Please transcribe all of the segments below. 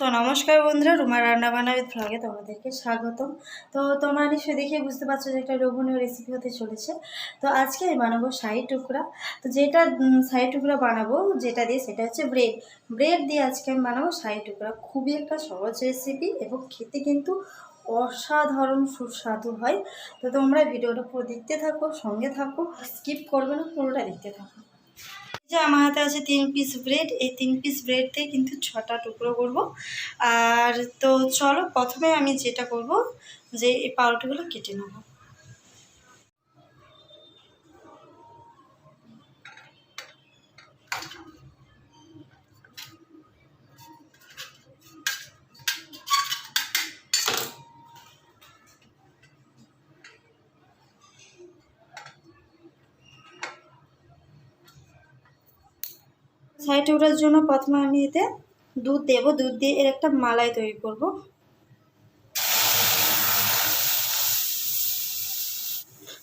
তো নমস্কার বন্ধুরা, রুমা রান্না বান্নার ভ্লগে তোমাদেরকে স্বাগতম। তো তোমরা নিশ্চয়ই দেখে বুঝতে পারছ যে একটা লোভনীয় রেসিপি হতে চলেছে। তো আজকে আমি বানাবো শাহি টুকরা। তো যেটা শাহি টুকরা বানাবো, যেটা দিয়ে সেটা হচ্ছে ব্রেড ব্রেড দিয়ে আজকে আমি বানাবো শাহি টুকরা। খুবই একটা সহজ রেসিপি এবং খেতে কিন্তু অসাধারণ সুস্বাদু হয়। তো তোমরা ভিডিওটা পুরো দেখতে থাকো, সঙ্গে থাকো স্কিপ করবে না, পুরোটা দেখতে থাকো। যে আমার হাতে আছে তিন পিস ব্রেড এই তিন পিস ব্রেড দিয়ে কিন্তু ছটা টুকরো করব। আর তো চলো, প্রথমে আমি যেটা করব, যে এই পাউরুটিগুলো কেটে নেব। সাইড টুকরার জন্য প্রথমে আমি এতে দুধ দেবো। দুধ দিয়ে এর একটা মালাই তৈরি করব।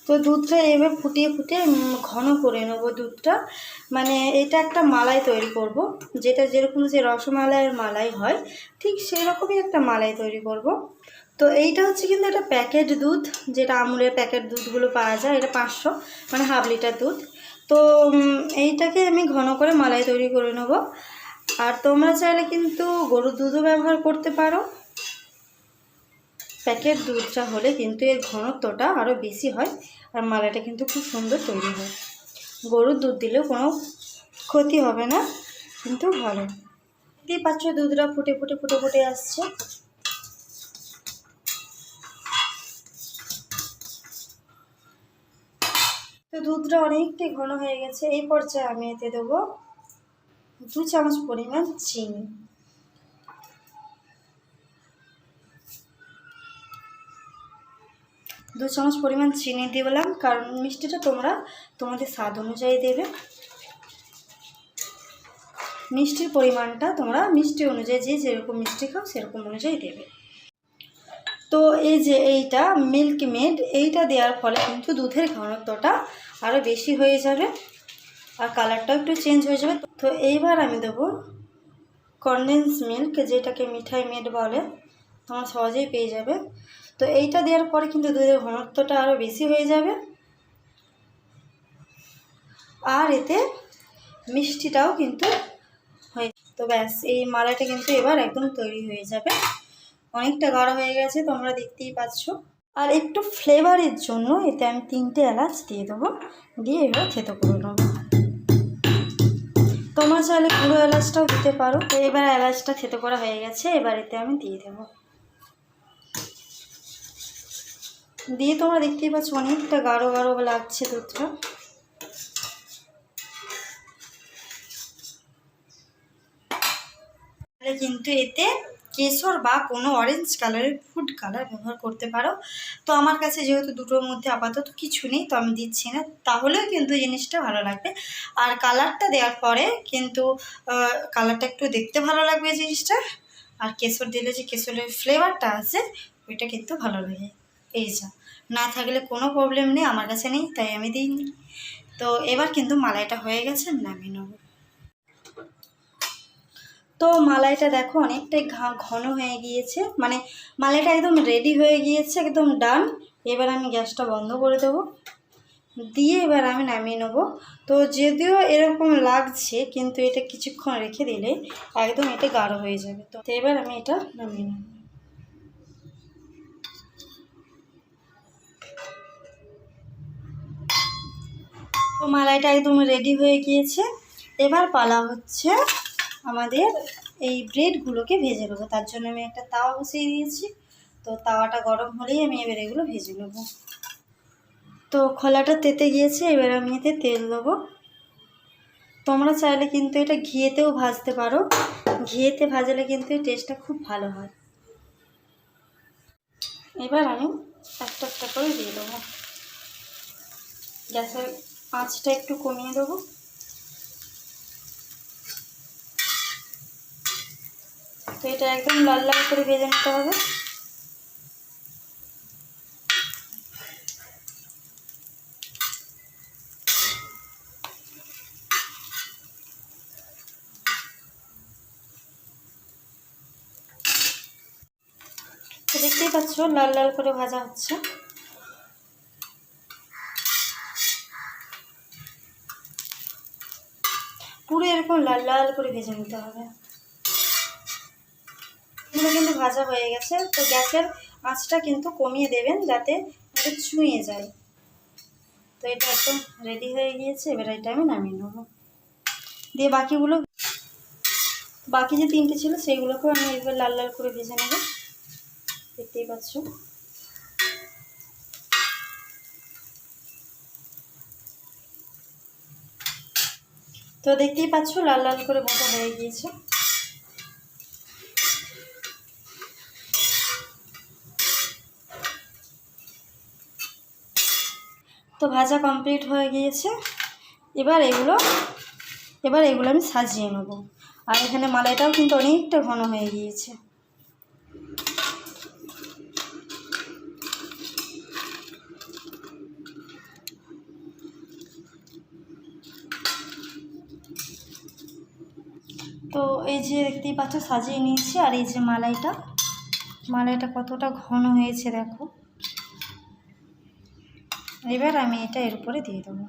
তো দুধটা এবার ফুটিয়ে ফুটিয়ে ঘন করে নেব দুধটা। মানে এটা একটা মালাই তৈরি করব, যেটা যেরকম যে রসমালাইয়ের মালাই হয়, ঠিক সেরকমই একটা মালাই তৈরি করব। তো এইটা হচ্ছে কিন্তু একটা প্যাকেট দুধ, যেটা আমুলের প্যাকেট দুধগুলো পাওয়া যায়, এটা পাঁচশো মানে হাফ লিটার দুধ। তো এইটাকে আমি ঘন করে মালাই তৈরি করে নেব। আর তোমরা চাইলে কিন্তু গরুর দুধও ব্যবহার করতে পারো। প্যাকেট দুধটা হলে কিন্তু এর ঘনত্বটা আরও বেশি হয় আর মালাইটা কিন্তু খুব সুন্দর তৈরি হয়। গরুর দুধ দিলেও কোনো ক্ষতি হবে না, কিন্তু ভালো। দেখতেই পাচ্ছ দুধটা ফুটে ফুটে ফুটে ফুটে আসছে। তো দুধটা অনেকটাই ঘন হয়ে গেছে। এই পর্যায়ে আমি এতে দেবো দু চামচ পরিমাণ চিনি। দু চামচ পরিমাণ চিনি দিলাম, কারণ মিষ্টিটা তোমরা তোমাদের স্বাদ অনুযায়ী দেবে। মিষ্টির পরিমাণটা তোমরা মিষ্টি অনুযায়ী যে যেরকম মিষ্টি খাও সেরকম অনুযায়ী দেবে। তো এই যে এইটা মিল্ক মেড এইটা দেওয়ার ফলে কিন্তু দুধের ঘনত্বটা আরও বেশি হয়ে যাবে আর কালারটাও একটু চেঞ্জ হয়ে যাবে। তো এইবার আমি দেবো কনডেন্স মিল্ক যেটাকে মিঠাই মেড বলে, তোমরা সহজেই পেয়ে যাবে। তো এইটা দেওয়ার পরে কিন্তু দুধের ঘনত্বটা আরও বেশি হয়ে যাবে। আর এতে মিষ্টিটাও কিন্তু হয়ে তো ব্যাস, এই মালাটা কিন্তু এবার একদম তৈরি হয়ে যাবে। অনেকটা গাঢ় হয়ে গেছে, তোমরা দেখতেই পাচ্ছ। আর একটু ফ্লেভারের জন্য এতে আমি তিনটে এলাচ দিয়ে দেবো, দিয়ে এবার থেতো করে নেব। তোমরা চাইলে পুরো এলাচটাও দিতে পারো। তো এবার এলাচটা থেতো করা হয়ে গেছে, এবার এতে আমি দিয়ে দেবো। দিয়ে তোমরা দেখতেই পাচ্ছ অনেকটা গাঢ় গাঢ় লাগছে দুধটা। কিন্তু এতে কেশর বা কোনো অরেঞ্জ কালারের ফুড কালার ব্যবহার করতে পারো। তো আমার কাছে যেহেতু দুটোর মধ্যে আপাতত কিছু নেই, তো আমি দিচ্ছি না। তাহলেও কিন্তু জিনিসটা ভালো লাগবে। আর কালারটা দেওয়ার পরে কিন্তু কালারটা একটু দেখতে ভালো লাগবে জিনিসটা। আর কেশর দিলে যে কেশরের ফ্লেভারটা আছে, ওইটা কিন্তু ভালো লাগে। এই যা। না থাকলে কোনো প্রবলেম নেই, আমার কাছে নেই, তাই আমি দিইনি। তো এবার কিন্তু মালাইটা হয়ে গেছে, নামিয়ে নেব। তো মালাইটা দেখো অনেকটাই ঘা- ঘন হয়ে গিয়েছে। মানে মালাইটা একদম রেডি হয়ে গিয়েছে, একদম ডান এবার আমি গ্যাসটা বন্ধ করে দেবো। দিয়ে এবার আমি নামিয়ে নেব। তো যদিও এরকম লাগছে, কিন্তু এটা কিছুক্ষণ রেখে দিলে একদম এটা গাঢ় হয়ে যাবে। তো এবার আমি এটা নামিয়ে নেব। তো মালাইটা একদম রেডি হয়ে গিয়েছে। এবার পালা হচ্ছে আমাদের এই ব্রেডগুলোকে ভেজে নেব। তার জন্য আমি একটা তাওয়া বসিয়ে দিয়েছি। তো তাওয়াটা গরম হলেই আমি এবার এগুলো ভেজে নেব। তো খোলাটা তেতে গিয়েছে, এবার আমি এতে তেল দেবো। তোমরা চাইলে কিন্তু এটা ঘিয়েতেও ভাজতে পারো। ঘিয়েতে ভাজলে কিন্তু এই টেস্টটা খুব ভালো হয়। এবার আমি একটা একটা করে দিয়ে দেবো। গ্যাসের আঁচটা একটু কমিয়ে দেবো। তো এটা একদম লাল লাল করে ভেজে নিতে হবে। দেখতেই পাচ্ছ, লাল লাল করে ভাজা হচ্ছে। পুরো এরকম লাল লাল করে ভেজে নিতে হবে। পুরো কিন্তু ভাজা হয়ে গেছে। তো গ্যাসের আঁচটা কিন্তু কমিয়ে দেবেন যাতে এটা ছুঁয়ে যায়। তো এটা একদম রেডি হয়ে গিয়েছে, এবার এটা আমি নামিয়ে নেব। দিয়ে বাকিগুলো, বাকি যে তিনটে ছিল সেইগুলোকেও আমি এবার লাল লাল করে ভেজে নেব। দেখতেই পাচ্ছ। তো দেখতেই পাচ্ছ লাল লাল করে ভাজা হয়ে গিয়েছে। তো ভাজা কমপ্লিট হয়ে গিয়েছে। এবার এগুলো এবার এগুলো আমি সাজিয়ে নেব। আর এখানে মালাইটাও কিন্তু অনেকটা ঘন হয়ে গিয়েছে। তো এই যে দেখতেই পাচ্ছ, সাজিয়ে নিয়েছি। আর এই যে মালাইটা মালাইটা কতটা ঘন হয়েছে দেখো। এবার আমি এটা এর উপরে দিয়ে দেবো।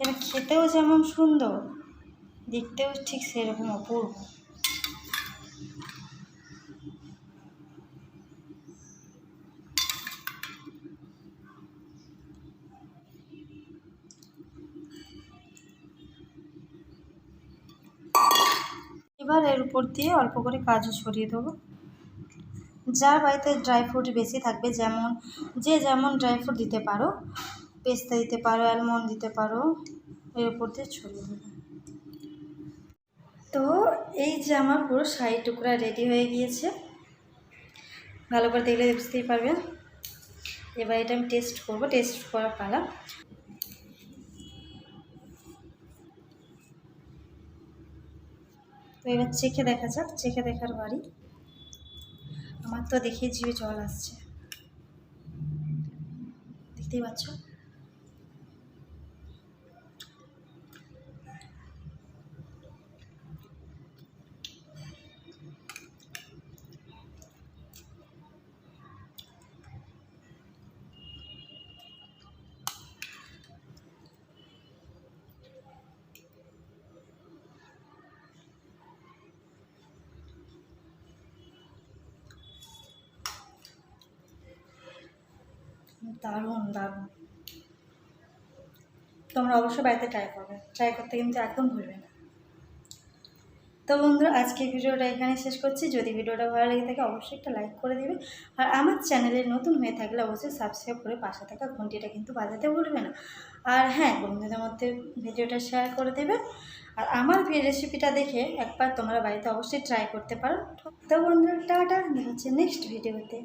এটা খেতেও যেমন সুন্দর, দেখতেও ঠিক সেরকম অপূর্ব। এবার এর উপর দিয়ে অল্প করে কাজু ছড়িয়ে দেবো। যার বাড়িতে ড্রাই ফ্রুট বেশি থাকবে, যেমন, যে যেমন ড্রাই ফ্রুট দিতে পারো, পেস্তা দিতে পারো অ্যালমন্ড দিতে পারো, এর উপর দিয়ে ছড়িয়ে দেবো। তো এই যে আমার পুরো শাড়ি টুকরা রেডি হয়ে গিয়েছে। ভালো করে দেখলে বুঝতেই পারবেন। এবার এটা আমি টেস্ট করব টেস্ট করার পালা। তো এবার চেখে দেখা যাক, চেখে দেখার বাড়ি। আমার তো দেখে জিভে জল আসছে। দেখতেই পাচ্ছ? দারুণ দারুণ। তোমরা অবশ্যই বাড়িতে ট্রাই করবে। ট্রাই করতে কিন্তু একদম ভুলবে না। তো বন্ধুরা, আজকে ভিডিওটা এখানে শেষ করছি। যদি ভিডিওটা ভালো লেগে থাকে, অবশ্যই একটা লাইক করে দিবে। আর আমার চ্যানেলে নতুন হয়ে থাকলে অবশ্যই সাবস্ক্রাইব করে পাশে থাকা ঘন্টিটা কিন্তু বাজাতে ভুলবে না। আর হ্যাঁ বন্ধুদের মধ্যে ভিডিওটা শেয়ার করে দেবে। আর আমার রেসিপিটা দেখে একবার তোমরা বাড়িতে অবশ্যই ট্রাই করতে পারো। তো বন্ধুরা, টাটা। দেখা হচ্ছে নেক্সট ভিডিওতে